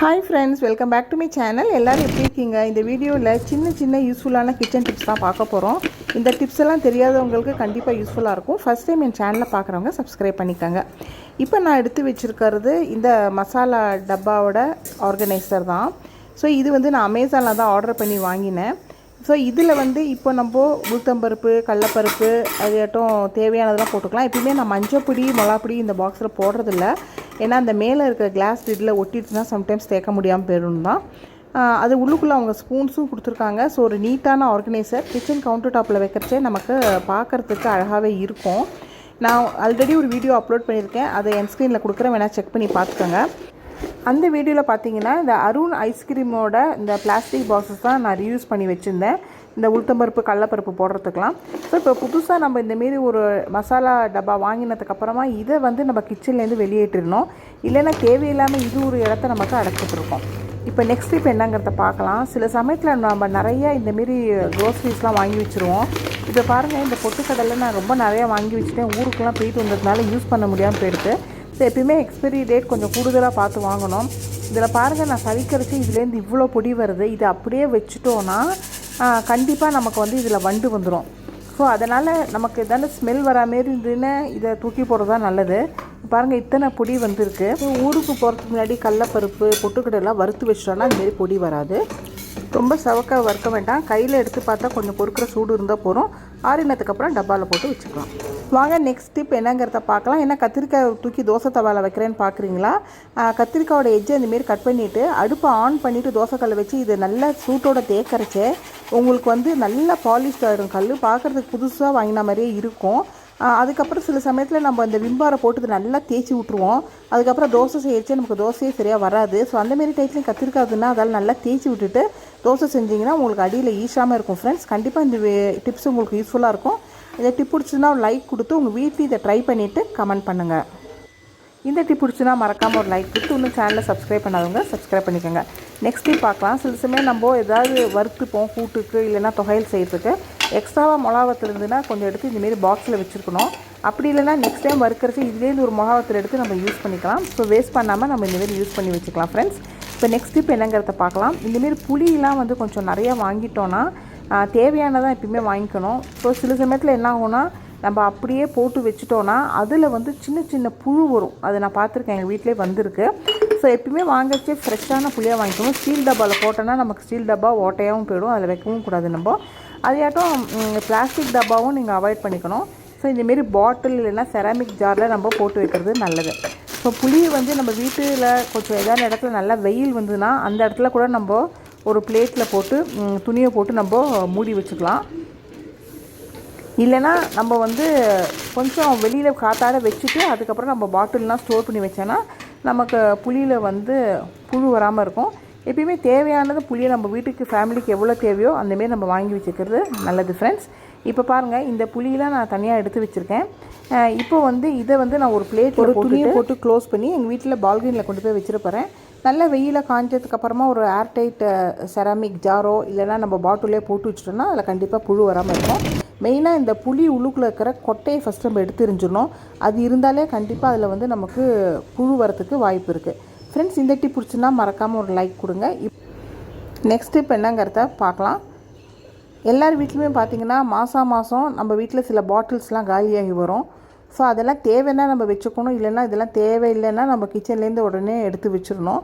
Hi friends welcome back to my channel எல்லோரும் எப்படி இருக்கீங்க? இந்த வீடியோவில் சின்ன சின்ன யூஸ்ஃபுல்லான கிச்சன் டிப்ஸ் தான் பார்க்க போகிறோம் இந்த டிப்ஸ் எல்லாம் தெரியாதவங்களுக்கு கண்டிப்பாக யூஸ்ஃபுல்லாக இருக்கும். ஃபஸ்ட் டைம் என் சேனலை பார்க்குறவங்க சப்ஸ்கிரைப் பண்ணிக்கோங்க. இப்போ நான் எடுத்து வச்சுருக்கிறது இந்த மசாலா டப்பாவோட ஆர்கனைசர் தான். ஸோ இது வந்து நான் அமேசானில் தான் ஆர்டர் பண்ணி வாங்கினேன். ஸோ இதில் வந்து இப்போ நம்ம உளுத்தம்பருப்பு கடலப்பருப்பு அதாட்டும் தேவையானதெல்லாம் போட்டுக்கலாம். எப்பயுமே நான் மஞ்சப்பொடி மிளகாப்பொடி இந்த பாக்ஸில் போடுறதில்ல. ஏன்னா அந்த மேலே இருக்கிற கிளாஸ் லிட்டில் ஒட்டிடுச்சுன்னா சம்டைம்ஸ் தேக்க முடியாமல் போயிடும் தான். அது உள்ளுக்குள்ளே அவங்க ஸ்பூன்ஸும் கொடுத்துருக்காங்க. ஸோ ஒரு நீட்டான ஆர்கனைசர் கிச்சன் கவுண்டர் டாப்பில் வைக்கிறச்சே நமக்கு பார்க்குறதுக்கு அழகாகவே இருக்கும். நான் ஆல்ரெடி ஒரு வீடியோ அப்லோட் பண்ணியிருக்கேன். அதை என் ஸ்க்ரீனில் கொடுக்குறேன். வேணால் செக் பண்ணி பார்த்துக்கோங்க. அந்த வீடியோவில் பார்த்தீங்கன்னா இந்த அருண் ஐஸ்கிரீமோட இந்த பிளாஸ்டிக் பாக்ஸஸ் தான் நான் ரியூஸ் பண்ணி வச்சுருந்தேன். இந்த உளுத்தம்பருப்பு கடலப்பருப்பு போடுறதுக்கெலாம். ஸோ இப்போ புதுசாக நம்ம இந்தமாரி ஒரு மசாலா டப்பா வாங்கினதுக்கப்புறமா இதை வந்து நம்ம கிச்சன்லேருந்து வெளியேற்றிடணும். இல்லைன்னா தேவையில்லாமல் இது ஒரு இடத்த நமக்கு அடைச்சிட்ருக்கோம் இப்போ நெக்ஸ்ட் இப்போ என்னங்கிறத பார்க்கலாம். சில சமயத்தில் நம்ம நிறைய இந்தமாரி க்ரோசரிஸ்லாம் வாங்கி வச்சுருவோம். இப்போ பாருங்கள் இந்த பொட்டுக்கடலை நான் ரொம்ப நிறையா வாங்கி வச்சுட்டேன். ஊருக்குலாம் போயிட்டு வந்ததுனால யூஸ் பண்ண முடியாமல் போயிடுது ஸோ எப்பயுமே எக்ஸ்பைரி டேட் கொஞ்சம் கூடுதலாக பார்த்து வாங்கணும். இதில் பாருங்கள் நான் சலிக்கிறச்சு இதுலேருந்து இவ்வளோ பொடி வருது. இது அப்படியே வச்சுட்டோன்னா கண்டிப்பாக நமக்கு வந்து இதில் வண்டு வந்துடும் ஸோ அதனால் நமக்கு எதான ஸ்மெல் வரா மாரி இருந்துன்னு இதை தூக்கி போடுறது தான் நல்லது. பாருங்கள் இத்தனை பொடி வந்திருக்கு. ஊருக்கு போகிறதுக்கு முன்னாடி கடலப்பருப்பு பொட்டுக்கடலாம் வறுத்து வச்சிட்டோன்னா அதுமாரி பொடி வராது. ரொம்ப சவக்க வறுக்க வேண்டாம். கையில் எடுத்து பார்த்தா கொஞ்சம் பொறுக்கிற சூடு இருந்தால் போகிறோம் ஆறினதுக்கப்புறம் டப்பாவில் போட்டு வச்சுக்கலாம். வாங்க நெக்ஸ்ட் டிப் என்னங்கிறத பார்க்கலாம். ஏன்னா கத்திரிக்காய் தூக்கி தோசை தவாவில் வைக்கிறேன்னு பார்க்குறீங்களா? கத்திரிக்காயோட எஜ்ஜை இந்தமாரி கட் பண்ணிவிட்டு அடுப்பை ஆன் பண்ணிவிட்டு தோசைக்கல்லை வச்சு இதை நல்லா சூட்டோட தேக்கரைச்சே உங்களுக்கு வந்து நல்லா பாலிஷ்ட் ஆகிடும் கல் பார்க்குறதுக்கு புதுசாக வாங்கின மாதிரியே இருக்கும். அதுக்கப்புறம் சில சமயத்தில் நம்ம இந்த விம்பாரை போட்டு நல்லா தேய்ச்சி விட்ருவோம் அதுக்கப்புறம் தோசை செய்யறச்சே நமக்கு தோசையே சரியாக வராது. ஸோ அந்தமாரி டைப்லையும் கத்திருக்காதுன்னா அதால் நல்லா தேய்ச்சி விட்டுட்டு தோசை செஞ்சிங்கன்னா உங்களுக்கு அடியில் ஈஸாமல் இருக்கும் ஃப்ரெண்ட்ஸ் கண்டிப்பாக இந்த டிப்ஸ் உங்களுக்கு யூஸ்ஃபுல்லாக இருக்கும். இந்த டிப் பிடிச்சுன்னா லைக் கொடுத்து உங்கள் வீட்டில் இதை ட்ரை பண்ணிவிட்டு கமெண்ட் பண்ணுங்கள் இந்த டிப் பிடிச்சுன்னா மறக்காமல் ஒரு லைக் கொடுத்து இன்னும் சேனலை சப்ஸ்கிரைப் பண்ணாதவங்க சப்ஸ்கிரைப் பண்ணிக்கோங்க. நெக்ஸ்ட் டிப் பார்க்கலாம். சில சமயம் நம்ம ஏதாவது வறுத்துப்போம் கூட்டுக்கு இல்லைன்னா தொகையல் செய்கிறதுக்கு எக்ஸ்ட்ராவாக மிளகாத்தில் இருந்துன்னா கொஞ்சம் எடுத்து இந்தமாரி பாக்ஸில் வச்சுருக்கணும். அப்படி இல்லைனா நெக்ஸ்ட் டைம் வறுக்கிறச்சு இதுலேருந்து ஒரு மிளகாத்தில் எடுத்து நம்ம யூஸ் பண்ணிக்கலாம். ஸோ வேஸ்ட் பண்ணாமல் நம்ம இந்தமாரி யூஸ் பண்ணி வச்சுக்கலாம் ஃப்ரெண்ட்ஸ் இப்போ நெக்ஸ்ட் டிப் என்னங்கிறத பார்க்கலாம். இந்தமாரி புளியெலாம் வந்து கொஞ்சம் நிறையா வாங்கிட்டோன்னா தேவையானதான் எப்பயுமே வாங்கிக்கணும். ஸோ சில சமயத்தில் என்ன ஆகும்னா நம்ம அப்படியே போட்டு வச்சுட்டோன்னா அதில் வந்து சின்ன சின்ன புழு வரும். அதை நான் பார்த்துருக்கேன் எங்கள் வீட்டிலே வந்திருக்கு. ஸோ எப்பயுமே வாங்கச்சே ஃப்ரெஷ்ஷான புளியாக வாங்கிக்கணும். ஸ்டீல் டப்பாவில் போட்டோன்னா நமக்கு ஸ்டீல் டப்பா ஓட்டையாகவும் போயிடும் அதில் வைக்கவும் கூடாது நம்ம. அதையாட்டும் பிளாஸ்டிக் டப்பாவும் நீங்கள் அவாய்ட் பண்ணிக்கணும். ஸோ இந்தமாரி பாட்டில் இல்லைன்னா செராமிக் ஜாரில் நம்ம போட்டு வைக்கிறது நல்லது. ஸோ புளி வந்து நம்ம வீட்டில் கொஞ்சம் ஏதாவது இடத்துல நல்லா வெயில் வந்ததுன்னா அந்த இடத்துல கூட நம்ம ஒரு பிளேட்டில் போட்டு துணியை போட்டு நம்ம மூடி வச்சுக்கலாம். இல்லைன்னா நம்ம வந்து கொஞ்சம் வெளியில் காத்தாட வச்சுட்டு அதுக்கப்புறம் நம்ம பாட்டில்லாம் ஸ்டோர் பண்ணி வச்சோன்னா நமக்கு புளியில் வந்து புழு வராமல் இருக்கும். எப்பயுமே தேவையானது புளியை நம்ம வீட்டுக்கு ஃபேமிலிக்கு எவ்வளோ தேவையோ அந்தமாரி நம்ம வாங்கி வச்சுக்கிறது நல்லது ஃப்ரெண்ட்ஸ் இப்போ பாருங்கள் இந்த புளியெலாம் நான் தனியாக எடுத்து வச்சுருக்கேன். இப்போ வந்து இதை வந்து நான் ஒரு பிளேட் ஒரு துணியை போட்டு க்ளோஸ் பண்ணி எங்கள் வீட்டில் பால்கனியில் கொண்டு போய் வச்சிருப்பேன் நல்ல வெயில காஞ்சதுக்கு அப்புறமா ஒரு ஏர்டைட் செராமிக் ஜாரோ இல்லைன்னா நம்ம பாட்டிலே போட்டு வச்சிட்டோம்னா அதில் கண்டிப்பாக புழு வராமல் இருக்கும். மெயினாக இந்த புளி உள்ளுக்குள்ளே இருக்கிற கொட்டையை ஃபஸ்ட் நம்ம எடுத்து எரிஞ்சிடணும் அது இருந்தாலே கண்டிப்பாக அதில் வந்து நமக்கு புழு வரத்துக்கு வாய்ப்பு இருக்குது ஃப்ரெண்ட்ஸ் இந்த டிப் பிடிச்சுன்னா மறக்காமல் ஒரு லைக் கொடுங்க. இப் நெக்ஸ்ட் டிப் என்னங்கிறத பார்க்கலாம். எல்லார் வீட்லேயுமே பார்த்தீங்கன்னா மாதம் மாதம் நம்ம வீட்டில் சில பாட்டில்ஸ்லாம் காலியாகி வரும். ஸோ அதெல்லாம் தேவைன்னா நம்ம வச்சுக்கணும். இல்லைன்னா இதெல்லாம் தேவையில்லைன்னா நம்ம கிச்சன்லேருந்து உடனே எடுத்து வச்சிடணும்.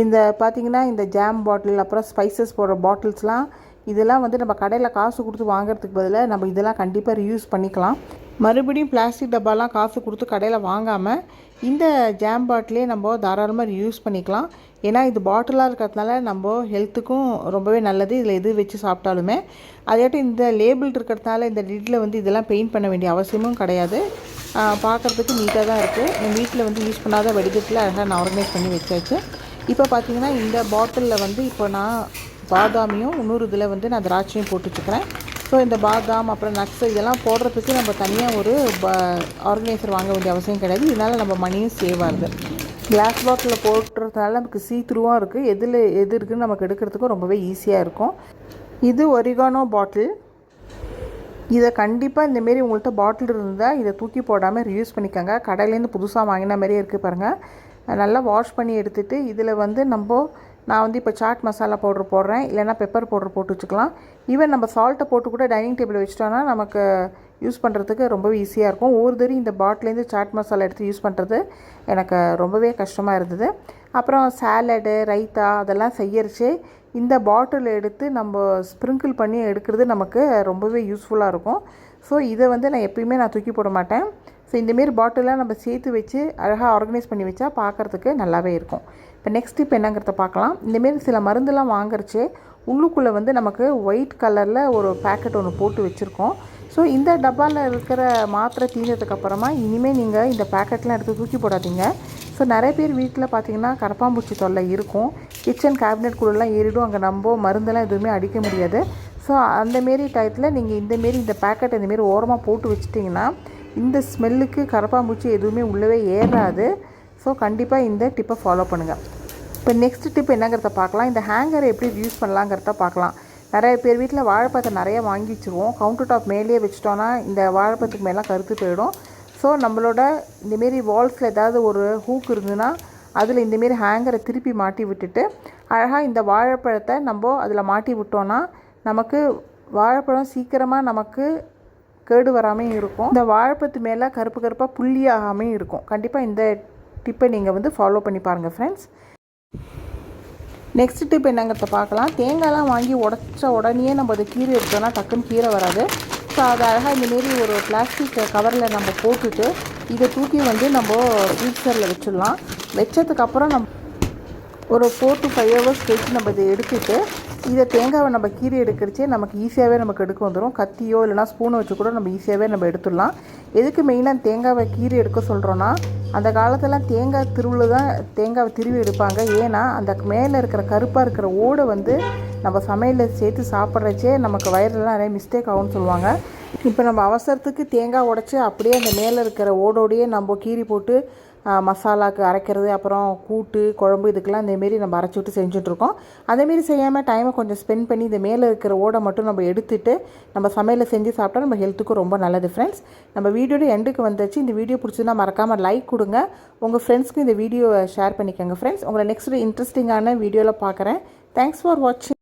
இந்த பார்த்தீங்கன்னா இந்த ஜாம் பாட்டில் அப்புறம் ஸ்பைசஸ் போடுற பாட்டில்ஸ்லாம் இதெல்லாம் வந்து நம்ம கடையில் காசு கொடுத்து வாங்குறதுக்கு பதிலாக நம்ம இதெல்லாம் கண்டிப்பாக ரியூஸ் பண்ணிக்கலாம். மறுபடியும் பிளாஸ்டிக் டப்பாலாம் காசு கொடுத்து கடையில் வாங்காமல் இந்த ஜாம் பாட்டிலே நம்ம தாராளமாக யூஸ் பண்ணிக்கலாம். ஏன்னா இது பாட்டிலாக இருக்கிறதுனால நம்ம ஹெல்த்துக்கும் ரொம்பவே நல்லது. இதில் எது வச்சு சாப்பிட்டாலுமே. அதையாட்டும் இந்த லேபிள் இருக்கிறதுனால இந்த லிட்டில் வந்து இதெல்லாம் பெயிண்ட் பண்ண வேண்டிய அவசியமும் கிடையாது. பார்க்குறதுக்கு நீட்டாக தான் இருக்குது என் வீட்டில் வந்து யூஸ் பண்ணாத வடிகட்டில் அழகாக நான் ஆர்கனைஸ் பண்ணி வச்சாச்சு. இப்போ பார்த்தீங்கன்னா இந்த பாட்டிலில் வந்து இப்போ நான் பாதாமியும் இன்னொரு இதில் வந்து நான் திராட்சையும் போட்டு வச்சுக்கிறேன் ஸோ இந்த பாதாம் அப்புறம் நட்ஸு இதெல்லாம் போடுறதுக்கு நம்ம தனியாக ஒரு ப ஆர்கனைசர் வாங்க வேண்டிய அவசியம் கிடையாது. இதனால் நம்ம மணியும் சேவ் ஆகுது. கிளாஸ் பாட்டிலில் போட்டுறதுனால நமக்கு சீ த்ரூவாக இருக்குது எதில் எது இருக்குதுன்னு நமக்கு எடுக்கிறதுக்கும் ரொம்பவே ஈஸியாக இருக்கும். இது ஒரிகானோ பாட்டில் இதை கண்டிப்பாக இந்தமாரி உங்கள்கிட்ட பாட்டில் இருந்தால் இதை தூக்கி போடாமல் ரியூஸ் பண்ணிக்கோங்க. கடையிலேருந்து புதுசாக வாங்கின மாதிரியே இருக்குது பாருங்கள் நல்லா வாஷ் பண்ணி எடுத்துகிட்டு இதில் வந்து நம்ம நான் வந்து இப்போ சாட் மசாலா பவுடர் போடுறேன். இல்லைன்னா பெப்பர் பவுடர் போட்டு வச்சுக்கலாம். ஈவன் நம்ம சால்ட்டை போட்டு கூட டைனிங் டேபிள் வச்சிட்டோன்னா நமக்கு யூஸ் பண்ணுறதுக்கு ரொம்பவே ஈஸியாக இருக்கும். ஒவ்வொரு தடவையும் இந்த பாட்டிலேருந்து சாட் மசாலா எடுத்து யூஸ் பண்ணுறது எனக்கு ரொம்பவே கஷ்டமாக இருந்தது. அப்புறம் சாலடு ரைத்தா அதெல்லாம் செய்யறச்சு இந்த பாட்டில் எடுத்து நம்ம ஸ்ப்ரிங்கிள் பண்ணி எடுக்கிறது நமக்கு ரொம்பவே யூஸ்ஃபுல்லாக இருக்கும். ஸோ இதை வந்து நான் எப்பயுமே நான் தூக்கி போட மாட்டேன். ஸோ இந்தமாரி பாட்டிலாம் நம்ம சேர்த்து வச்சு அழகாக ஆர்கனைஸ் பண்ணி வச்சா பார்க்குறதுக்கு நல்லாவே இருக்கும். இப்போ நெக்ஸ்ட் இப்போ என்னங்கிறத பார்க்கலாம். இந்தமாரி சில மருந்துலாம் வாங்குறச்சு உள்ளுக்குள்ளே வந்து நமக்கு ஒயிட் கலரில் ஒரு பேக்கெட் ஒன்று போட்டு வச்சுருக்கோம். ஸோ இந்த டப்பாவில் இருக்கிற மாத்திரை தீர்ந்ததுக்கப்புறமா இனிமேல் நீங்கள் இந்த பேக்கெட்லாம் எடுத்து தூக்கி போடாதீங்க. ஸோ நிறைய பேர் வீட்டில் பார்த்தீங்கன்னா கரப்பாம்பூச்சி தொல்லை இருக்கும். கிச்சன் கேபினெட்குள்ளெல்லாம் ஏறிடும். அங்கே நம்ம மருந்தெல்லாம் எதுவுமே அடிக்க முடியாது. ஸோ அந்தமாரி டயத்தில் நீங்கள் இந்தமாரி இந்த பேக்கெட் இந்தமாரி ஓரமாக போட்டு வச்சிட்டிங்கன்னா இந்த ஸ்மெல்லுக்கு கரப்பாம்பூச்சி எதுவுமே உள்ளவே ஏறாது. ஸோ கண்டிப்பாக இந்த டிப்பை ஃபாலோ பண்ணுங்கள் இப்போ நெக்ஸ்ட் டிப் என்னங்கிறத பார்க்கலாம். இந்த ஹேங்கரை எப்படி யூஸ் பண்ணலாங்கிறத பார்க்கலாம். நிறைய பேர் வீட்டில் வாழைப்பழத்தை நிறைய வாங்கி வச்சுருவோம். கவுண்டர் டாப் மேலேயே வச்சிட்டோன்னா இந்த வாழைப்பழத்துக்கு மேலாம் கருத்து போயிடும். ஸோ நம்மளோட இந்தமாரி வால்ஸில் ஏதாவது ஒரு ஹூக் இருந்ததுன்னா அதில் இந்தமாரி ஹேங்கரை திருப்பி மாட்டி விட்டுட்டு அழகாக இந்த வாழைப்பழத்தை நம்ம அதில் மாட்டி விட்டோன்னா நமக்கு வாழைப்பழம் சீக்கிரமாக நமக்கு கேடு வராமையும் இருக்கும். இந்த வாழைப்பழத்து மேலே கருப்பு கருப்பாக புள்ளி ஆகாமையும் இருக்கும். கண்டிப்பாக இந்த டிப்பை நீங்கள் வந்து ஃபாலோ பண்ணி பாருங்கள் ஃப்ரெண்ட்ஸ் நெக்ஸ்ட் டிப் என்னங்கிறத பார்க்கலாம். தேங்காய்லாம் வாங்கி உடச்ச உடனே நம்ம அதை கீரை எடுத்தோம்னா டக்குன்னு கீரை வராது. ஸோ அதை அழகாக இந்தமாரி ஒரு பிளாஸ்டிக் கவரில் நம்ம போட்டுட்டு இதை தூக்கி வந்து நம்ம ஃப்ரீசரில் வச்சிடலாம். வச்சதுக்கப்புறம் நம்ம ஒரு ஃபோர் டு ஃபைவ் ஹவர்ஸ் கழிச்சு நம்ம இதை எடுத்துட்டு இதை தேங்காவை நம்ம கீரை எடுக்கிறச்சே நமக்கு ஈஸியாகவே நமக்கு எடுக்க வந்துடும் கத்தியோ இல்லைனா ஸ்பூனை வச்சு கூட நம்ம ஈஸியாகவே நம்ம எடுத்துடலாம். எதுக்கு மெயினாக தேங்காவை கீறி எடுக்க சொல்கிறோன்னா அந்த காலத்தில் தேங்காய் திருவில் தான் தேங்காவை திருவி எடுப்பாங்க. ஏன்னா அந்த மேலே இருக்கிற கருப்பாக இருக்கிற ஓடை வந்து நம்ம சமையலில் சேர்த்து சாப்பிட்றச்சே நமக்கு வயிறுலாம் நிறைய மிஸ்டேக் ஆகும்னு சொல்லுவாங்க. இப்போ நம்ம அவசரத்துக்கு தேங்காய் உடச்சி அப்படியே அந்த மேலே இருக்கிற ஓடோடையே நம்ம கீரி போட்டு மசாலாவுக்கு அரைக்கிறது அப்புறம் கூட்டு குழம்பு இதுக்கெல்லாம் இந்தமாரி நம்ம அரைச்சி விட்டு செஞ்சுட்ருக்கோம் அதேமாரி செய்யாமல் டைமை கொஞ்சம் ஸ்பெண்ட் பண்ணி இந்த மேலே இருக்கிற ஓடை மட்டும் நம்ம எடுத்துட்டு நம்ம சமையலில் செஞ்சு சாப்பிட்டா நம்ம ஹெல்த்துக்கும் ரொம்ப நல்லது ஃப்ரெண்ட்ஸ் நம்ம வீடியோட எண்டுக்கு வந்துச்சு. இந்த வீடியோ பிடிச்சதுன்னா மறக்காமல் லைக் கொடுங்க. உங்கள் ஃப்ரெண்ட்ஸ்க்கு இந்த வீடியோவை ஷேர் பண்ணிக்கோங்க ஃப்ரெண்ட்ஸ் உங்களை நெக்ஸ்ட் இன்ட்ரெஸ்டிங்கான வீடியோவில் பார்க்குறேன் தேங்க்ஸ் ஃபார் வாட்சிங்